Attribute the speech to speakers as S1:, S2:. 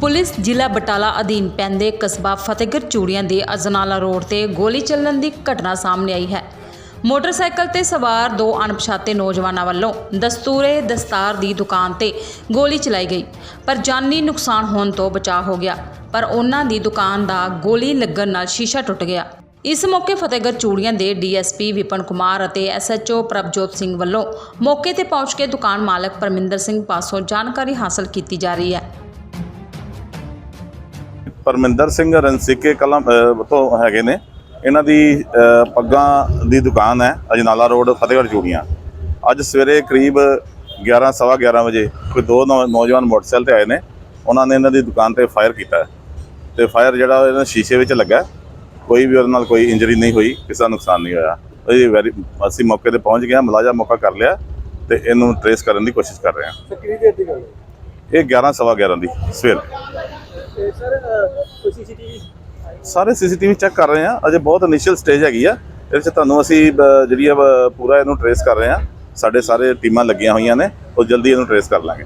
S1: Police ਜ਼ਿਲ੍ਹਾ ਬਟਾਲਾ ਅਧੀਨ ਪੈਂਦੇ ਕਸਬਾ ਫਤਿਹਗੜ੍ਹ ਚੂੜੀਆਂ ਦੇ ਅਜਨਾਲਾ ਰੋਡ ਤੇ ਗੋਲੀ ਚੱਲਣ ਦੀ ਘਟਨਾ ਸਾਹਮਣੇ ਆਈ ਹੈ। ਮੋਟਰਸਾਈਕਲ ਤੇ ਸਵਾਰ ਦੋ ਅਣਪਛਾਤੇ ਨੌਜਵਾਨਾਂ ਵੱਲੋਂ ਦਸਤੂਰੇ ਦਸਤਾਰ ਦੀ ਦੁਕਾਨ ਤੇ ਗੋਲੀ ਚਲਾਈ ਗਈ। ਪਰ ਜਾਨੀ ਨੁਕਸਾਨ ਹੋਣ ਤੋਂ ਬਚਾਅ ਹੋ ਗਿਆ, ਪਰ ਉਹਨਾਂ ਦੀ ਦੁਕਾਨ ਦਾ ਗੋਲੀ ਲੱਗਣ ਨਾਲ ਸ਼ੀਸ਼ਾ ਟੁੱਟ ਗਿਆ। ਇਸ ਮੌਕੇ ਫਤਿਹਗੜ੍ਹ ਚੂੜੀਆਂ ਦੇ ਡੀਐਸਪੀ ਵਿਪਨ ਕੁਮਾਰ ਅਤੇ ਐਸਐਚਓ ਪ੍ਰਭਜੋਤ ਸਿੰਘ ਵੱਲੋਂ ਮੌਕੇ ਤੇ ਪਹੁੰਚ ਕੇ ਦੁਕਾਨ ਮਾਲਕ ਪਰਮਿੰਦਰ ਸਿੰਘ ਪਾਸੋਂ ਜਾਣਕਾਰੀ ਹਾਸਲ ਕੀਤੀ ਜਾ ਰਹੀ ਹੈ।
S2: ਪਰਮਿੰਦਰ ਸਿੰਘ ਰਣਸੀਕੇ ਕਲਮ ਤੋਂ ਹੈਗੇ ਨੇ। ਇਹਨਾਂ ਦੀ ਪੱਗਾਂ ਦੀ ਦੁਕਾਨ ਹੈ ਅਜਨਾਲਾ ਰੋਡ ਫਤਿਹਗੜ੍ਹ ਚੂੜੀਆਂ। ਅੱਜ ਸਵੇਰੇ ਕਰੀਬ 11 ਸਵਾ 11 ਵਜੇ ਕੋਈ ਦੋ ਨੌਜਵਾਨ ਮੋਟਰਸਾਈਕਲ ਤੇ ਆਏ ਨੇ। ਉਹਨਾਂ ਨੇ ਇਹਨਾਂ ਦੀ ਦੁਕਾਨ ਤੇ ਫਾਇਰ ਕੀਤਾ। ਤੇ ਫਾਇਰ ਜਿਹੜਾ ਇਹਨਾਂ ਸ਼ੀਸ਼ੇ ਵਿੱਚ ਲੱਗਾ। ਕੋਈ ਵੀ ਉਹਦੇ ਨਾਲ ਕੋਈ ਇੰਜਰੀ ਨਹੀਂ ਹੋਈ ਕਿਸੇ ਦਾ ਨੁਕਸਾਨ ਨਹੀਂ ਹੋਇਆ। ਇਹ ਵੈਰੀ ਅਸੀਂ ਮੌਕੇ ਤੇ ਪਹੁੰਚ ਗਏ ਹਾਂ ਮੁਲਾਜ਼ਾ ਮੌਕਾ ਕਰ ਲਿਆ ਤੇ ਇਹਨੂੰ ਟਰੇਸ ਕਰਨ ਦੀ ਕੋਸ਼ਿਸ਼ ਕਰ ਰਹੇ ਹਾਂ।
S3: ਸਰ ਕਿੰਨੀ ਦੇਰ ਦੀ ਗੱਲ ਹੈ?
S2: ਇਹ 11 ਸਵਾ 11 ਦੀ ਸਵੇਰ।
S3: ਸਰ ਕੋਈ ਸੀਸੀਟੀਵੀ
S2: ਸਾਰੇ ਸੀਸੀਟੀਵੀ ਚੈੱਕ ਕਰ ਰਹੇ ਹਾਂ। ਅਜੇ ਬਹੁਤ ਇਨੀਸ਼ੀਅਲ ਸਟੇਜ ਹੈਗੀ ਆ। ਇਹਦੇ ਚ ਤੁਹਾਨੂੰ ਅਸੀਂ ਜਿਹੜੀ ਆ ਪੂਰਾ ਇਹਨੂੰ ਟਰੇਸ ਕਰ ਰਹੇ ਹਾਂ। ਸਾਡੇ ਸਾਰੇ ਟੀਮਾਂ ਲੱਗੀਆਂ ਹੋਈਆਂ ਨੇ। ਉਹ ਜਲਦੀ ਇਹਨੂੰ ਟਰੇਸ ਕਰ ਲਾਂਗੇ।